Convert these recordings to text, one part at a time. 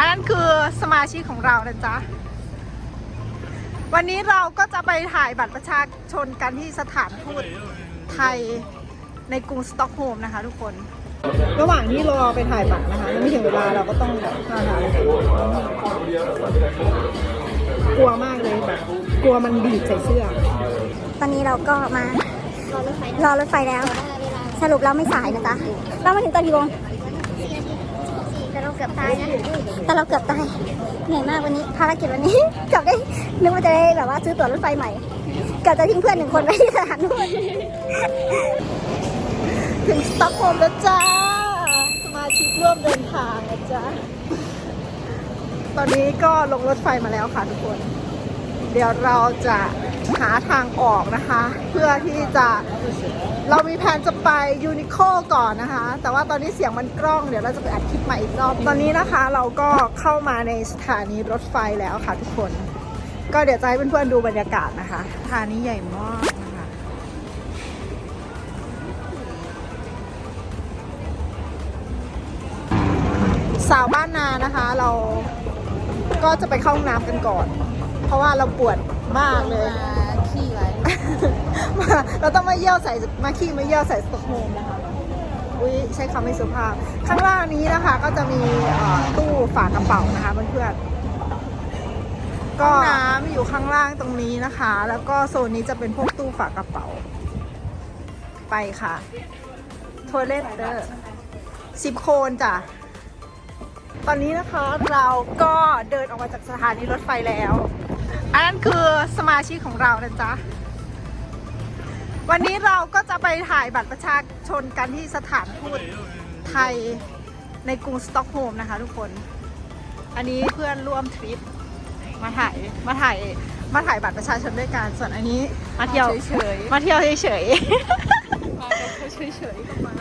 อันนั้นคือสมาชิกของเรานะจ๊ะ วันนี้เราก็จะไปถ่ายบัตรประชาชนกันที่สถานทูตไทยในกรุงสต็อกโฮล์มนะคะทุกคน ระหว่างที่รอไปถ่ายบัตรนะคะยังไม่ถึงเวลาเราก็ต้องแบบมาถ่ายกลัวมากเลยแบบกลัวมันบีบใส่เสื้อ ตอนนี้เราก็มารอรถไฟแล้ว สรุปเราไม่สายนะจ๊ะ เรามาถึงตอนกี่โมง กือบตายนะแต่เราเกือบตายเหนื่อยมากวันนี้ภารกิจวันนี้เกือบได้นึกว่าจะได้แบบว่าซื้อตั๋วรถไฟใหม่เกือบจะทิ้งเพื่อนหนึ่งคนไว้ที่สถานทูตถึงสต็อกโฮล์มแล้วจ้าสมาชิกร่วมเดินทางนะจ๊ะตอนนี้ก็ลงรถไฟมาแล้วค่ะทุกคน เดี๋ยวเราจะ หาทางออกนะคะ เพื่อที่จะเรามีแผนจะไปยูนิโคก่อนนะคะ แต่ว่าตอนนี้เสียงมันกล้องเดี๋ยวเราจะไปอัดคลิปใหม่อีกรอบตอนนี้นะคะ เราก็เข้ามาในสถานีรถไฟแล้วค่ะทุกคน ก็เดี๋ยวจะให้เพื่อนๆดูบรรยากาศนะคะสถานีใหญ่มากนะคะสาวบ้านนานะคะ เราก็จะไปเข้าห้องน้ำกันก่อน เพราะว่าเราปวด มากเลยขี้ไว้ มาเราต้องมาเยี่ยวใส่มาขี้มาเยี่ยวใส่สต็อกโฮล์มนะคะอุ้ยใช้คำไม่สุภาพ ข้างล่างนี้นะคะ ก็จะมีเอ่อตู้ฝากระเป๋านะคะเพื่อนๆก็น้ำอยู่ข้างล่างตรงนี้นะคะ แล้วก็โซนนี้จะเป็นพวกตู้ฝากระเป๋า ไปค่ะทัวเลตเดอร์สิบโคนจ้ะตอนนี้นะคะเราก็เดินออกมาจากสถานีรถไฟแล้ว อันนั้นคือสมาชิกของเรานะจ๊ะ วันนี้เราก็จะไปถ่ายบัตรประชาชนกันที่สถานทูตไทยในกรุงสต็อกโฮล์มนะคะทุกคน อันนี้เพื่อนร่วมทริปมาถ่ายมาถ่ายมาถ่ายบัตรประชาชนด้วยกัน ส่วนอันนี้มาเที่ยวเฉยมาเที่ยวเฉยๆๆมาแบบเฉยๆก็มา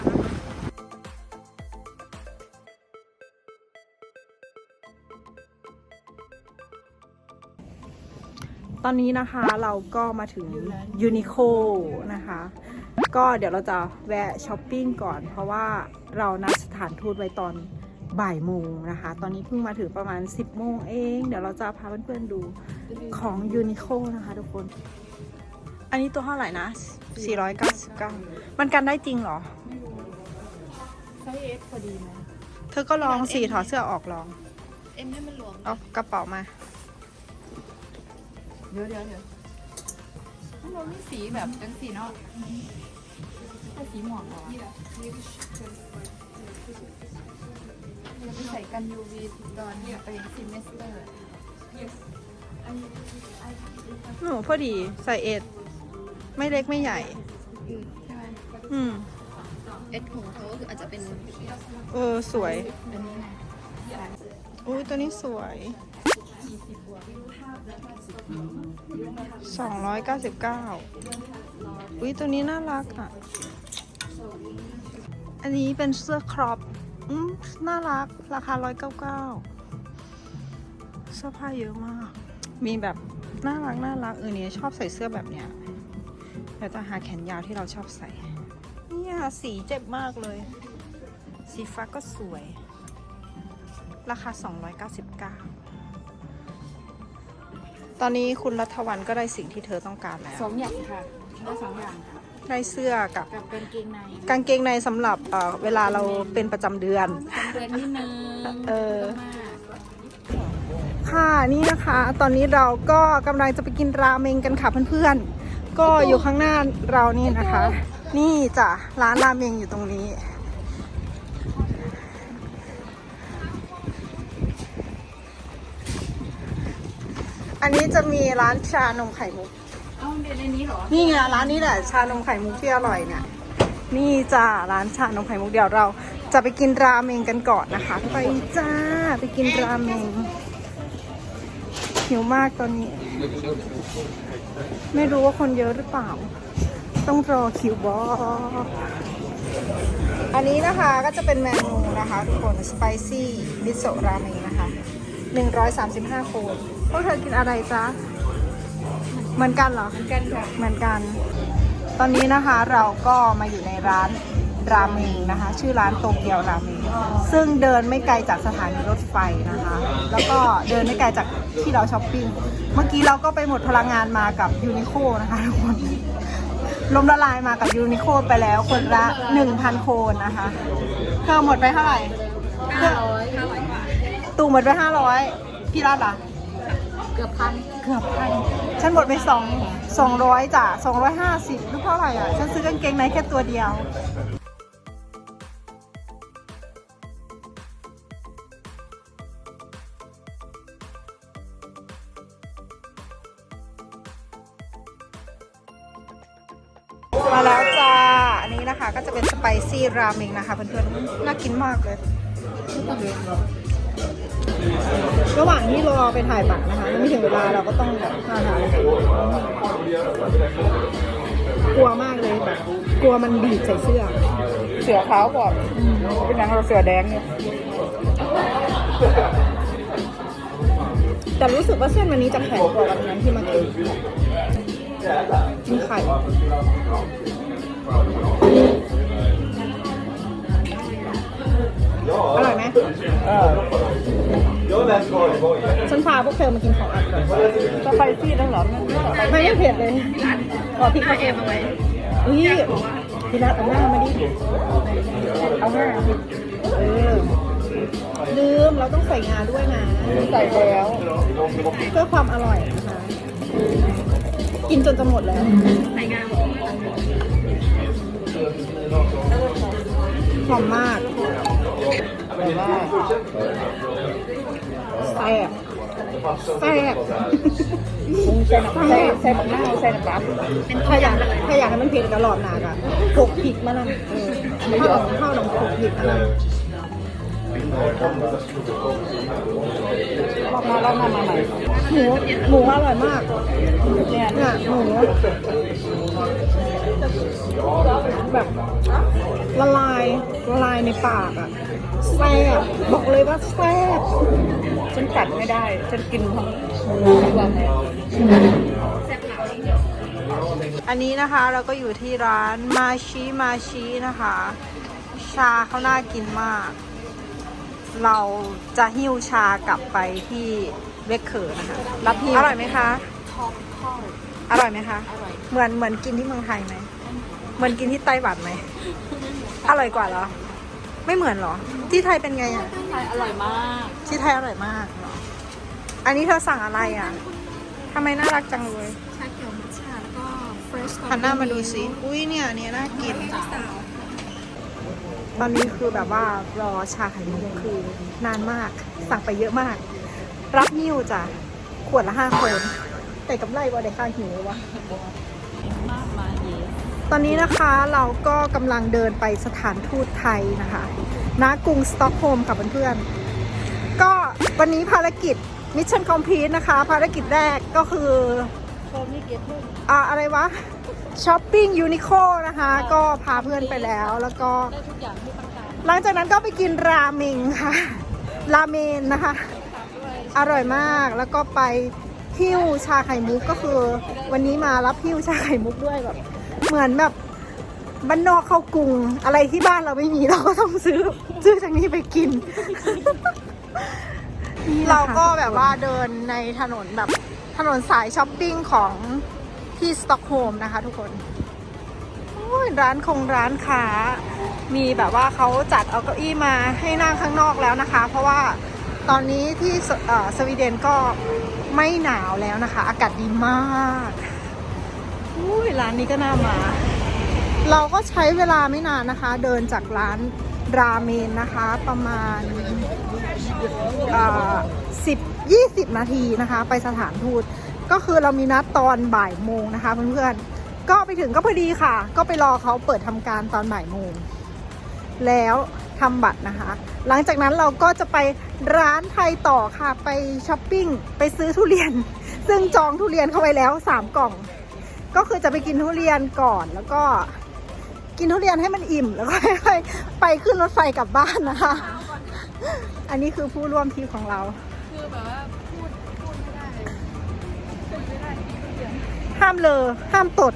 ตอนนี้นะคะเราก็มาถึงยูนิโคนะคะ ก็เดี๋ยวเราจะแวะช้อปปิ้งก่อน เพราะว่าเรานัดสถานทูตไว้ตอนบ่ายโมงนะคะ ตอนนี้เพิ่งมาถึงประมาณ 10โมงเอง เดี๋ยวเราจะพาเพื่อนๆดูของยูนิโคนะคะทุกคน อันนี้ตัวเท่าไหร่นะ 499 มันกันได้จริงเหรอไซส์เอสพอดีไหมเธอก็ลองสิถอดเสื้อออกลอง เอ็มให้มันหลวมเอากระเป๋ามา เดี๋ยวเดี๋ยวเดี๋ยวมันมีสีแบบเป็นสีเนาะถ้าสีหมอกเหรอเราไปใส่กัน UV ตอนไปซิมเมสเตอร์ หนูพอดีใส่เอ็ด ไม่เล็กไม่ใหญ่ ใช่ไหมอืม เอสของเขาก็คืออาจจะเป็น เออ สวย อันนี้ไง อุ้ยตัวนี้สวย สองร้อยเก้าสิบเก้าอุ้ยตัวนี้น่ารักอะ อันนี้เป็นเสื้อครอปอืมน่ารัก ราคาร้อยเก้าเก้าเสื้อผ้าเยอะมาก มีแบบน่ารักน่ารักเออเนี่ยชอบใส่เสื้อแบบเนี้ยเดี๋ยวจะหาแขนยาวที่เราชอบใส่ เนี่ยสีเจ็บมากเลย สีฟ้าก็สวย ราคา 299 ตอนนี้คุณรัฐวันก็ได้สิ่งที่เธอต้องการแล้ว สองอย่างค่ะได้สองอย่างค่ะได้เสื้อกับกับกางเกงในกางเกงในสำหรับเอ่อเวลาเราเป็นประจำเดือนสองเดือนนิดนึงเออมากค่ะนี่นะคะ ตอนนี้เราก็กำลังจะไปกินราเมงกันค่ะเพื่อนๆ ก็อยู่ข้างหน้าเรานี่นะคะ นี่จ้ะร้านราเมงอยู่ตรงนี้ อันนี้จะมีร้านชานมไข่มุกเอ้าเดือนในนี้เหรอ นี่ไงร้านนี้แหละชานมไข่มุกที่อร่อยเนี่ย นี่จ้าร้านชานมไข่มุกเดี๋ยวเรา จะไปกินราเมงกันก่อนนะคะ ไปจ้าไปกินราเมงหิวมากตอนนี้ ไม่รู้ว่าคนเยอะหรือเปล่า ต้องรอคิวบออันนี้นะคะก็จะเป็นเมนูนะคะ ทุกคนสไปซี่มิโซะราเมงนะคะ 135คน พวกเธอกินอะไรจ๊ะ เหมือนกันเหรอกันค่ะ เหมือนกัน ตอนนี้นะคะเราก็มาอยู่ในร้านราเมงนะคะ ชื่อร้านโตเกียวราเมงซึ่งเดินไม่ไกลจากสถานีรถไฟนะคะ แล้วก็เดินไม่ไกลจากที่เราช้อปปิ้ง เมื่อกี้เราก็ไปหมดพลังงานมากับยูนิโคนะคะทุกคนลมละลายมากับยูนิโคไปแล้วคนละ 1,000 โคนนะคะเธอหมดไปเท่าไหร่ตู่หมดไป500พี่รัตล่ะเกือบพันเกือบพันฉันหมดไปสองสองร้อยจ้ะสองร้อยห้าสิบหรือเท่าไหร่อะ ฉันซื้อกางเกงในแค่ตัวเดียวมาแล้วจ้า อันนี้นะคะก็จะเป็นสไปซี่ราเมงนะคะเพื่อนๆ น่ากินมากเลย ระหว่างที่รอไปถ่ายบัตรนะคะยังไม่ถึงเวลาเราก็ต้องแบบหาทานกลัวมากเลยแบบกลัวมันบีบใส่เสื้อ เสือขาวก่อนเป็นหนังเราเสือแดงเนี่ยแต่รู้สึกว่าเส้นวันนี้จะแข็งกว่าวันนั้นที่มากินกินไข่ อร่อยไหมเออฉันพาพวกเธอมากินของอร่อยสไปซี่นั่นเหรอไม่ใช่ไม่ไม่เผ็ดเลยขอพริกมาเองเอาไว้อุ้ยพี่นัทเอาหน้ามาดิเอาหน้าเออลืมเราต้องใส่งาด้วยนะใส่แล้วเพื่อความอร่อยนะคะกินจนจะหมดแล้วห อมมากแต่ว่าแซ่บแซ่บคงใส่น้ำใส่ใส่บักหน้าใส่น้ำปลาถ้าอยากถ้าอยากให้มันเผ็ดกระหลอดหนักอะโขกพริกมาละเออข้าวหนมข้าวหนมโขกพริกมาละรอบหน้ารอบหน้ามาใหม่หมูหมูอร่อยมากนี่ยเนี่ยหมูแบบ ละลายละลายในปากอะแซ่บบอกเลยว่าแซ่บฉันกัดไม่ได้ฉันกินทั้งตัวเลยอันนี้นะคะเราก็อยู่ที่ร้านมาชิมาชินะคะ ชาเขาน่ากินมาก เราจะหิ้วชากลับไปที่เวกเขอร์นะคะรับหิ้วอร่อยไหมคะอร่อยไหมคะ เหมือนเหมือนกินที่เมืองไทยไหม เหมือนกินที่ไต้หวันไหม อร่อยกว่าเหรอ ไม่เหมือนเหรอ ที่ไทยเป็นไงอะไทยอร่อยมาก ที่ไทยอร่อยมากเหรอ อันนี้เธอสั่งอะไรอะทำไมน่ารักจังเลยชาเขียวมัทฉะแล้วก็ fresh หันหน้ามาดูสิอุ้ยเนี่ยเนี่ยน่ากิน ตอนนี้คือแบบว่ารอชาไข่มุกคือนานมาก สั่งไปเยอะมาก รับหิ้วจ้ะ ขวดละห้าคน แต่กำไรว่าได้ค่าหิววะ ตอนนี้นะคะเราก็กำลังเดินไปสถานทูตไทยนะคะณกรุงสต็อกโฮล์มค่ะเพื่อนๆ ก็วันนี้ภารกิจมิชชั่นคอมพลีทนะคะ ภารกิจแรกก็คือโมีเกตอ่าอะไรวะช้อปปิ้งยูนิโคนะคะ ก็พาเพื่อนไปแล้วแล้วก็ได้ทุกอย่างที่ต้องการหลังจากนั้นก็ไปกินราเมงค่ะ ราเมนนะคะ อร่อยมากแล้วก็ไปหิ้วชาไข่มุกก็คือ วันนี้มารับหิ้วชาไข่มุกด้วยแบบ เหมือนแบบบ้านนอกเข้ากรุงอะไรที่บ้านเราไม่มีเราก็ต้องซื้อ ซื้อจากนี้ไปกิน เราก็แบบว่าเดินในถนนแบบถนนสายช้อปปิ้งของที่สต็อกโฮมนะคะทุกคนร้านคงร้านค้า มีแบบว่าเขาจัดเอาเก้าอี้มาให้นั่งข้างนอกแล้วนะคะ เพราะว่าตอนนี้ที่สวีเดนก็ไม่หนาวแล้วนะคะ อากาศดีมาก อุ้ยร้านนี้ก็น่ามา เราก็ใช้เวลาไม่นานนะคะ เดินจากร้านราเมนนะคะ ประมาณสิบยี่สิบนาทีนะคะ ไปสถานทูตก็คือเรามีนัดตอนบ่ายโมงนะคะเพื่อนๆก็ไปถึงก็พอดีค่ะ ก็ไปรอเขาเปิดทำการตอนบ่ายโมงแล้วทำบัตรนะคะ หลังจากนั้นเราก็จะไปร้านไทยต่อค่ะ ไปช้อปปิ้ง ไปซื้อทุเรียน ซึ่งจองทุเรียนเข้าไว้แล้ว 3 กล่อง ก็คือจะไปกินทุเรียนก่อนแล้วก็กินทุเรียนให้มันอิ่มแล้วก็ค่อยๆไปขึ้นรถไฟกลับบ้านนะคะ อันนี้คือผู้ร่วมทริปของเรา คือแบบว่าพูดพูดไม่ได้พูดไม่ได้กินทุเรียนห้ามเลอห้ามตด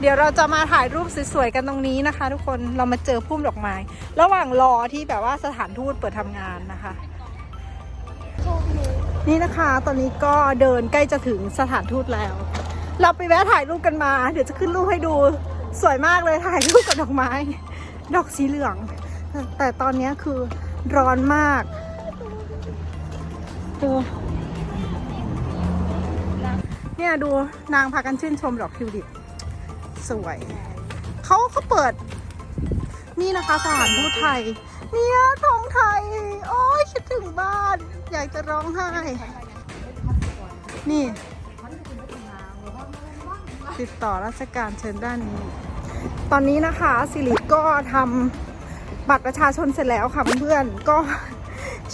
เดี๋ยวเราจะมาถ่ายรูปสวยๆกันตรงนี้นะคะ ทุกคนเรามาเจอพุ่มดอกไม้ ระหว่างรอที่แบบว่าสถานทูตเปิดทำงานนะคะ นี่นะคะ ตอนนี้ก็เดินใกล้จะถึงสถานทูตแล้ว เราไปแวะถ่ายรูปกันมา เดี๋ยวจะขึ้นรูปให้ดูสวยมากเลยถ่ายรูปกับดอกไม้ ดอกสีเหลือง แต่ตอนนี้คือร้อนมากดูเนี่ยดูนางพากันชื่นชมดอกทิวลิปสวยเขาเขาเปิด นี่นะคะสถานทูตไทย เนี่ยธงไทย โอ้ยคิดถึงบ้าน อยากจะร้องไห้ นี่ ติดต่อราชการเชิญด้านนี้ ตอนนี้นะคะสิริก็ทำบัตรประชาชนเสร็จแล้วค่ะเพื่อนๆก็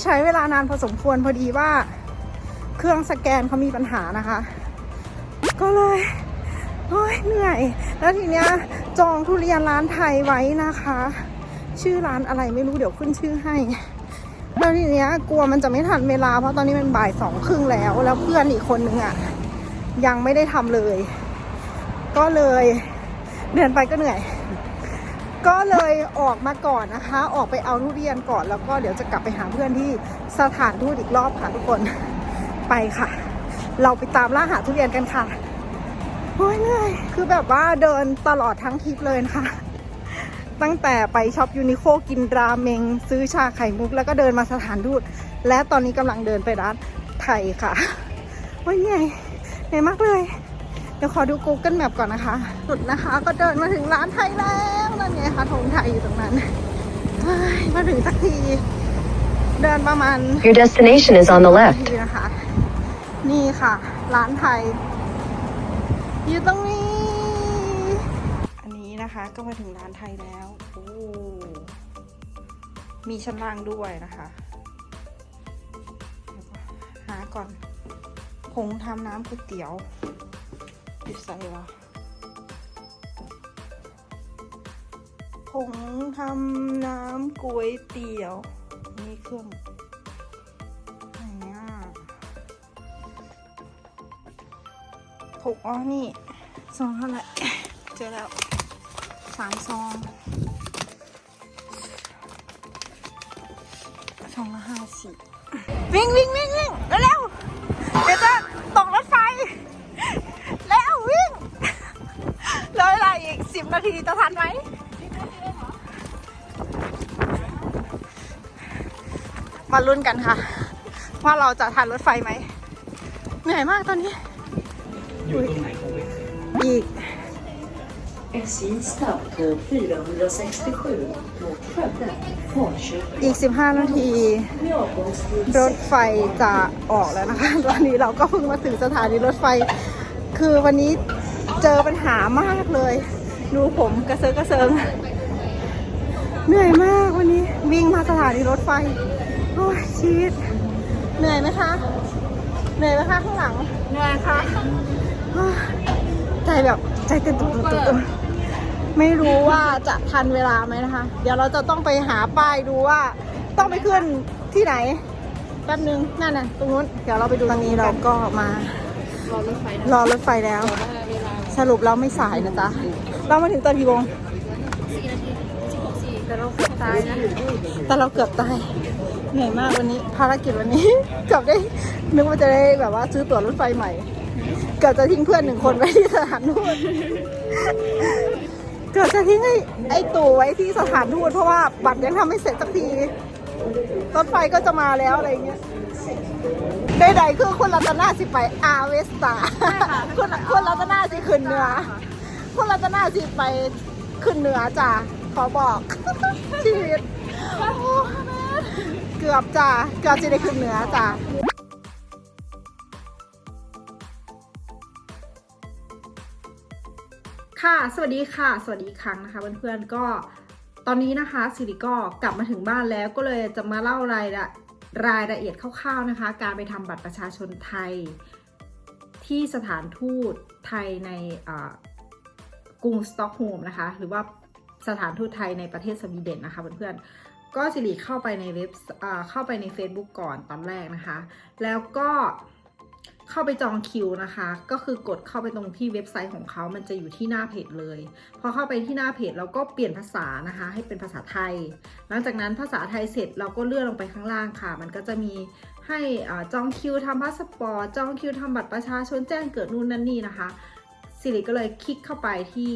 ใช้เวลานานพอสมควรพอดีว่า เครื่องสแกนเขามีปัญหานะคะ ก็เลยโอ้ยเหนื่อย แล้วทีเนี้ยจองทุเรียนร้านไทยไว้นะคะ ชื่อร้านอะไรไม่รู้เดี๋ยวขึ้นชื่อให้แล้วทีเนี้ยกลัวมันจะไม่ทันเวลาเพราะตอนนี้มันบ่ายสองครึ่งแล้ว แล้วเพื่อนอีกคนนึงอะ ยังไม่ได้ทำเลย ก็เลยเดินไปก็เหนื่อย ก็เลยออกมาก่อนนะคะ ออกไปเอาทุเรียนก่อนแล้วก็เดี๋ยวจะกลับไปหาเพื่อนที่สถานทูตอีกรอบค่ะทุกคนไปค่ะ เราไปตามล่าหาทุเรียนกันค่ะโอ้ยเหนื่อยคือแบบว่าเดินตลอดทั้งทริปเลยนะคะตั้งแต่ไปช็อปยูนิโคกินราเมง ซื้อชาไข่มุก แล้วก็เดินมาสถานทูตและตอนนี้กำลังเดินไปร้านไทยค่ะ โอ้ยเหนื่อยเหนื่อยมากเลย เดี๋ยวขอดู Google Map ก่อนนะคะ สุดนะคะ ก็เดินมาถึงร้านไทยแล้วนั่นไงคะธงไทยอยู่ตรงนั้นเฮ้ยมาถึงสักที เดินประมาณ Your destination is on the left. ทีนะคะ นี่ค่ะ ร้านไทย อยู่ตรงนี้ อันนี้นะคะก็มาถึงร้านไทยแล้วโอ้มีชั้นล่างด้วยนะคะเดี๋ยวก่อนหาก่อนผงทำน้ำก๋วยเตี๋ยวิดใส่วะผงทำน้ำก๋วยเตี๋ยว นี่เครื่องไหนอะถูกอ๋อนี่ซองเท่าไหร่เจอแล้วสามซองซองละห้าสิบวิ่งวิ่งวิ่งวิ่งเร็ว สิบนาทีจะทันไหมมาลุ้นกันค่ะ ว่าเราจะทันรถไฟไหมเหนื่อยมากตอนนี้ อยู่ตรงไหนของอีก SJ snabbtåg 467 mot Skövde, Falköping อีก 15 นาที med avgångstid รถไฟจะออกแล้วนะคะ ตอนนี้เราก็เพิ่งมาถึงสถานีรถไฟ คือวันนี้เจอปัญหามากเลย ดูผมกระเซิงกระเซิงเหนื่อยมากวันนี้วิ่งมาสถานีรถไฟโอ้ยชีวิตเหนื่อยไหมคะเหนื่อยไหมคะข้างหลังเหนื่อยค่ะใจแบบใจเต้นตุ่มๆๆไม่รู้ว่าจะทันเวลาไหมนะคะ เดี๋ยวเราจะต้องไปหาป้ายดูว่าต้องไปขึ้นที่ไหนแป๊บนึงนั่นน่ะตรงนู้นเดี๋ยวเราไปดูตอนนี้เราก็มารอรถไฟนะรอรถไฟแล้วแต่ว่าเวลาสรุปเราไม่สายนะจ๊ะ เรามาถึงตอนกี่โมงแต่เราเกือบตายนะแต่เราเกือบตายเหนื่อยมากวันนี้ภารกิจวันนี้ เกือบได้นึกว่าจะได้แบบว่าซื้อตั๋วรถไฟใหม่ เกือบจะทิ้งเพื่อนหนึ่งคนไว้ที่สถานทูตเกือบจะทิ้งไอ้ไอ้ตู่ไว้ที่สถานทูตเพราะว่าบัตรยังทำไม่เสร็จสักทีรถไฟก็จะมาแล้วอะไรเงี้ยใดๆคือคุณรัตนาสิไปอาเวสตาคุณคุณรัตนาสิขึ้นเหนือ คุณรัตนาสิไปขึ้นเหนือจ้ะขอบอก ชีวิตเกือบจ้ะเกือบจะได้ขึ้นเหนือจ้ะค่ะ สวัสดีค่ะ สวัสดีครั้งนะคะ เพื่อนๆ ก็ตอนนี้นะคะสิริก็กลับมาถึงบ้านแล้วก็เลยจะมาเล่ารายละรายละเอียดคร่าวๆนะคะ การไปทำบัตรประชาชนไทย ที่สถานทูตไทยใน กรุงสต็อกโฮล์มนะคะ หรือว่าสถานทูตไทยในประเทศสวีเดนนะคะเพื่อนๆ ก็สิริเข้าไปในเว็บเข้าไปใน Facebook ก่อนตอนแรกนะคะ แล้วก็เข้าไปจองคิวนะคะ ก็คือกดเข้าไปตรงที่เว็บไซต์ของเขามันจะอยู่ที่หน้าเพจเลย พอเข้าไปที่หน้าเพจเราก็เปลี่ยนภาษานะคะ ให้เป็นภาษาไทย หลังจากนั้นภาษาไทยเสร็จเราก็เลื่อนลงไปข้างล่างค่ะ มันก็จะมีให้อจองคิวทำพาสปอร์ต จองคิวทำบัตรประชาชนแจ้งเกิดนู่นนั่นนี่นะคะ สิริก็เลยคลิกเข้าไปที่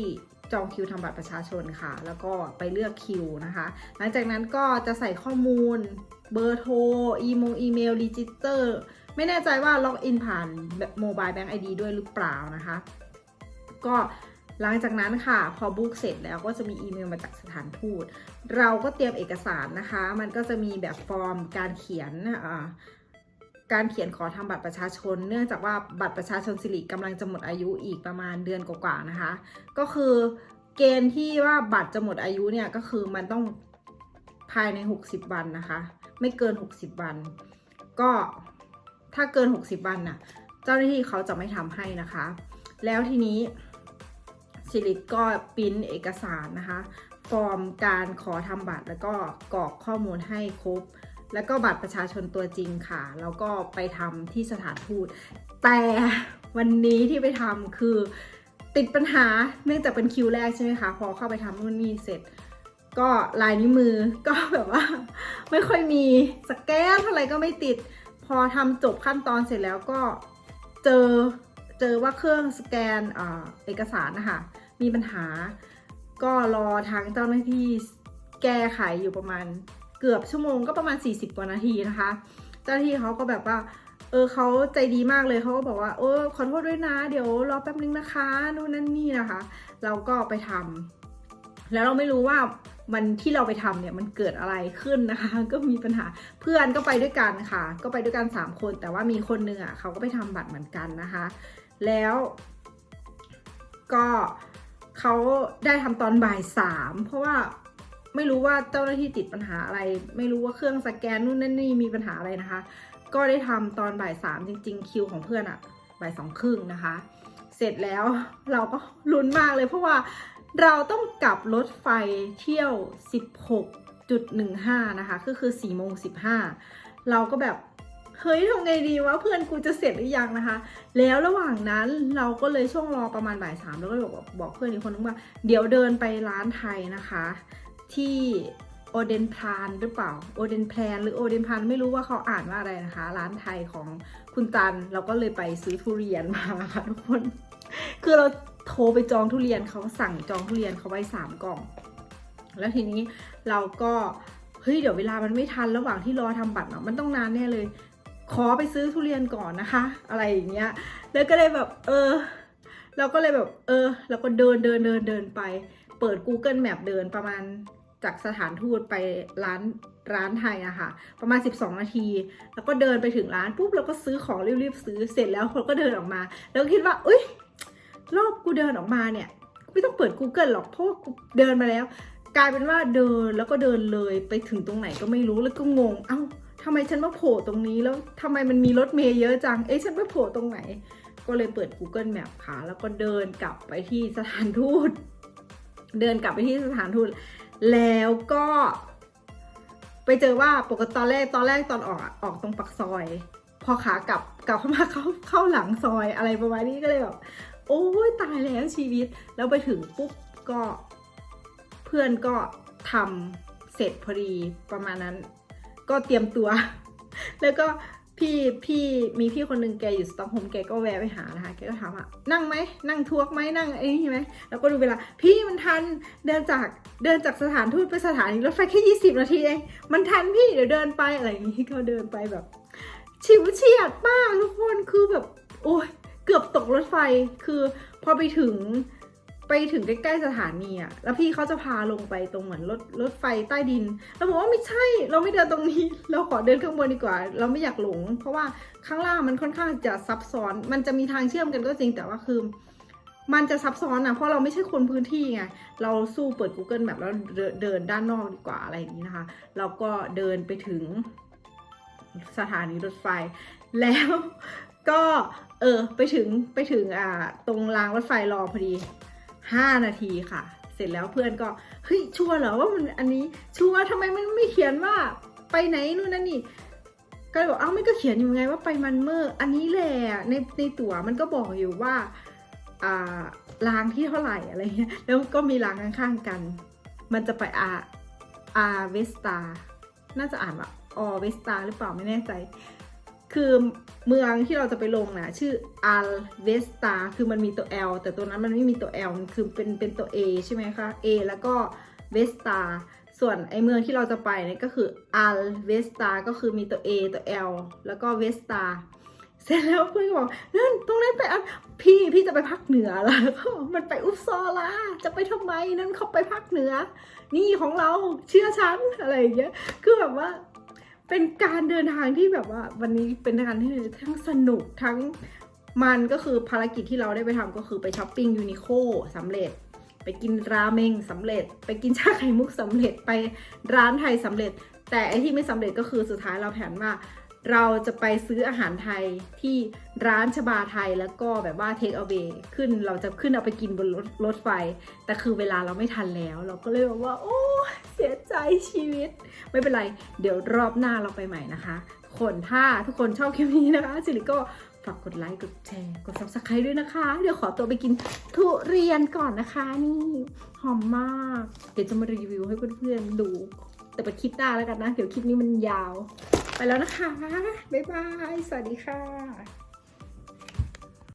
จองคิวทำบัตรประชาชนค่ะ แล้วก็ไปเลือกคิวนะคะ หลังจากนั้นก็จะใส่ข้อมูล เบอร์โทร อีโมอีเมลรีจิสเตอร์ ไม่แน่ใจว่าล็อกอินผ่านโมบายแบงก์ไอดีด้วยหรือเปล่านะคะ ก็หลังจากนั้นค่ะ พอบุ๊กเสร็จแล้วก็จะมีอีเมลมาจากสถานทูต เราก็เตรียมเอกสารนะคะ มันก็จะมีแบบฟอร์มการเขียนอ่า การเขียนขอทำบัตรประชาชน เนื่องจากว่าบัตรประชาชนสิริกำลังจะหมดอายุอีกประมาณเดือนกว่าๆนะคะ ก็คือเกณฑ์ที่ว่าบัตรจะหมดอายุเนี่ยก็คือมันต้องภายใน 60 วันนะคะ ไม่เกิน 60 วัน ก็ถ้าเกิน 60 วันน่ะ เจ้าหน้าที่เขาจะไม่ทำให้นะคะ แล้วทีนี้สิริก็ปิ้นเอกสารนะคะ ฟอร์มการขอทำบัตรแล้วก็กรอกข้อมูลให้ครบ แล้วก็บัตรประชาชนตัวจริงค่ะ แล้วก็ไปทำที่สถานทูต แต่วันนี้ที่ไปทำคือติดปัญหาเนื่องจากเป็นคิวแรกใช่ไหมคะ พอเข้าไปทำนู่นนี่เสร็จ ก็ลายนิ้วมือก็แบบว่า ไม่ค่อยมีสแกนอะไรก็ไม่ติด พอทำจบขั้นตอนเสร็จแล้วก็เจอเจอว่าเครื่องสแกนอเอกสารนะคะมีปัญหา ก็รอทางเจ้าหน้าที่แก้ไขอยู่ประมาณ เกือบชั่วโมงก็ประมาณ 40 กว่านาทีนะคะ เจ้าหน้าที่เขาก็แบบว่า เออเขาใจดีมากเลยเขาก็บอกว่า เออขอโทษด้วยนะ เดี๋ยวรอแป๊บนึงนะคะนู่นนั่นนี่นะคะ เราก็ไปทำแล้วเราไม่รู้ว่ามันที่เราไปทำเนี่ยมันเกิดอะไรขึ้นนะคะ ก็มีปัญหาเพื่อนก็ไปด้วยกันค่ะ ก็ไปด้วยกัน 3 คน แต่ว่ามีคนหนึ่งอะเขาก็ไปทำบัตรเหมือนกันนะคะ แล้ว ก็เขาได้ทำตอนบ่ายสามเพราะว่า ไม่รู้ว่าเจ้าหน้าที่ติดปัญหาอะไร ไม่รู้ว่าเครื่องสแกนนู่นนั่นนี่มีปัญหาอะไรนะคะ ก็ได้ทำตอนบ่ายสามจริง ๆ คิวของเพื่อนอะบ่ายสองครึ่งนะคะ เสร็จแล้วเราก็ลุ้นมากเลยเพราะว่าเราต้องกลับรถไฟเที่ยว 16.15 นะคะ ก็คือ4โมง15 เราก็แบบเฮ้ยทำไงดีวะเพื่อนกูจะเสร็จหรือยังนะคะ แล้วระหว่างนั้นเราก็เลยช่วงรอประมาณบ่ายสามเราก็บอกบอกเพื่อนอีกคนนึงว่า เดี๋ยวเดินไปร้านไทยนะคะ ที่โอเดนพลานหรือเปล่าโอเดนแพลนหรือโอเดนพลานไม่รู้ว่าเขาอ่านว่าอะไรนะคะ ร้านไทยของคุณจันเราก็เลยไปซื้อทุเรียนมาค่ะทุกคน คือเราโทรไปจองทุเรียนเขาสั่งจองทุเรียนเขาไว้สามกล่อง แล้วทีนี้เราก็เฮ้ยเดี๋ยวเวลามันไม่ทันระหว่างที่รอทำบัตรเนาะมันต้องนานแน่เลย ขอไปซื้อทุเรียนก่อนนะคะ อะไรอย่างเงี้ยแล้วก็เลยแบบ เออ เราก็เลยแบบ เออเราก็เดินเดินเดินเดินไป เปิด Google Map เดินประมาณ จากสถานทูตไปร้านร้านไทยอะค่ะ ประมาณ 12 นาที แล้วก็เดินไปถึงร้านปุ๊บเราก็ซื้อของรีบๆซื้อเสร็จแล้วเราก็เดินออกมา แล้วคิดว่าอุ้ยรอบกูเดินออกมาเนี่ยไม่ต้องเปิด Google หรอกเพราะกูเดินมาแล้ว กลายเป็นว่าเดินแล้วก็เดินเลยไปถึงตรงไหนก็ไม่รู้แล้วก็งงเอ้าทำไมฉันมาโผล่ตรงนี้แล้วทำไมมันมีรถเมย์เยอะจัง เอ๊ะฉันไปโผล่ตรงไหน ก็เลยเปิด Google Map ค่ะ แล้วก็เดินกลับไปที่สถานทูต เดินกลับไปที่สถานทูต แล้วก็ไปเจอว่าปกติตอนแรกตอนแรกตอนออกอออกตรงปักซอย พอขากลับกลับเข้ามาเข้าเข้าหลังซอยอะไรประมาณนี้ก็เลยแบบโอ้ยตายแล้วชีวิต แล้วไปถึงปุ๊บก็เพื่อนก็ทำเสร็จพอดีประมาณนั้น ก็เตรียมตัว แล้วก็ พี่พี่มีพี่คนหนึ่งแกอยู่สต็อกโฮมแกก็แวะไปหานะคะแกก็ถามว่านั่งไหมนั่งทวกไหมนั่งไอ้นี่ไหมแล้วก็ดูเวลา พี่มันทันเดินจากเดินจากสถานทูตไปสถานีรถไฟแค่ยี่สิบนาทีเองมันทันพี่เดี๋ยวเดินไปอะไรอย่างนี้ก็เดินไปแบบ ชิวเฉียดมากทุกคนคือแบบ โอ้ยเกือบตกรถไฟคือพอไปถึง ไปถึงใกล้ๆสถานีอะแล้วพี่เขาจะพาลงไปตรงเหมือนรถรถไฟใต้ดิน เราบอกว่าไม่ใช่ เราไม่เดินตรงนี้ เราขอเดินข้างบนดีกว่า เราไม่อยากหลง เพราะว่าข้างล่างมันค่อนข้างจะซับซ้อน มันจะมีทางเชื่อมกันก็จริง แต่ว่าคือ มันจะซับซ้อนนะเพราะเราไม่ใช่คนพื้นที่ไง เราสู้เปิด Google แบบแล้วเดินเดินด้านนอกดีกว่าอะไรอย่างนี้นะคะ เราก็เดินไปถึงสถานีรถไฟ แล้วก็เออไปถึงไปถึงอ่าตรงรางรถไฟรอพอดี ห้านาทีค่ะ เสร็จแล้วเพื่อนก็เฮ้ยชัวร์เหรอว่ามันอันนี้ชัวร์ทำไมมันไม่เขียนว่าไปไหนนู่นนั่นนี่ก็เลยบอกเอ้ามันก็เขียนอยู่ไงว่าไปมันเมอร์อันนี้แหละในในตั๋วมันก็บอกอยู่ว่าอ่ารางที่เท่าไหร่อะไรเงี้ยแล้วก็มีรางข้างๆกัน มันจะไปอาอาเวสตาน่าจะอ่านว่าออเวสตาหรือเปล่าไม่แน่ใจ คือเมืองที่เราจะไปลงนะชื่ออัลเวสตาคือมันมีตัว L แต่ตัวนั้นมันไม่มีตัว L มันคือเป็นเป็นตัว A ใช่ไหมคะ A แล้วก็เวสตาส่วนไอเมืองที่เราจะไปเนี่ยก็คืออัลเวสตาก็คือมีตัว A ตัว L แล้วก็เวสตาเสร็จแล้วเพื่อนก็บอกนั่นตรงนั้นไปอันพี่พี่จะไปภาคเหนือแล้วก็มันไปอุปซอลาจะไปทำไมนั่นเขาไปภาคเหนือ นี่ของเราเชื่อฉันอะไรอย่างเงี้ยคือแบบว่า เป็นการเดินทางที่แบบว่า วันนี้เป็นการที่ทั้งสนุกทั้งมันก็คือภารกิจที่เราได้ไปทำก็คือไปช้อปปิ้งยูนิโคสำเร็จ ไปกินราเมงสำเร็จ ไปกินชาไข่มุกสำเร็จไปร้านไทยสำเร็จ แต่ไอที่ไม่สำเร็จก็คือสุดท้ายเราแผนว่า เราจะไปซื้ออาหารไทยที่ร้านชบาไทยแล้วก็แบบว่าเทคเอาเ y ขึ้นเราจะขึ้นเอาไปกินบนรถรถไฟ แต่คือเวลาเราไม่ทันแล้ว เราก็เลยแบบว่า โอ้ เสียใจชีวิต ไม่เป็นไร เดี๋ยวรอบหน้าเราไปใหม่นะคะคนถ้าทุกคนชอบคลิปนี้นะคะสิริก็ฝากกดไลค์กดแชร์กด subscribe ด้วยนะคะ เดี๋ยวขอตัวไปกินทุเรียนก่อนนะคะนี่หอมมาก เดี๋ยวจะมารีวิวให้เพื่อนๆดู แต่ไปคลิปหน้าแล้วกันนะ เดี๋ยวคลิปนี้มันยาว ไปแล้วนะคะ บ๊ายบาย สวัสดีค่ะ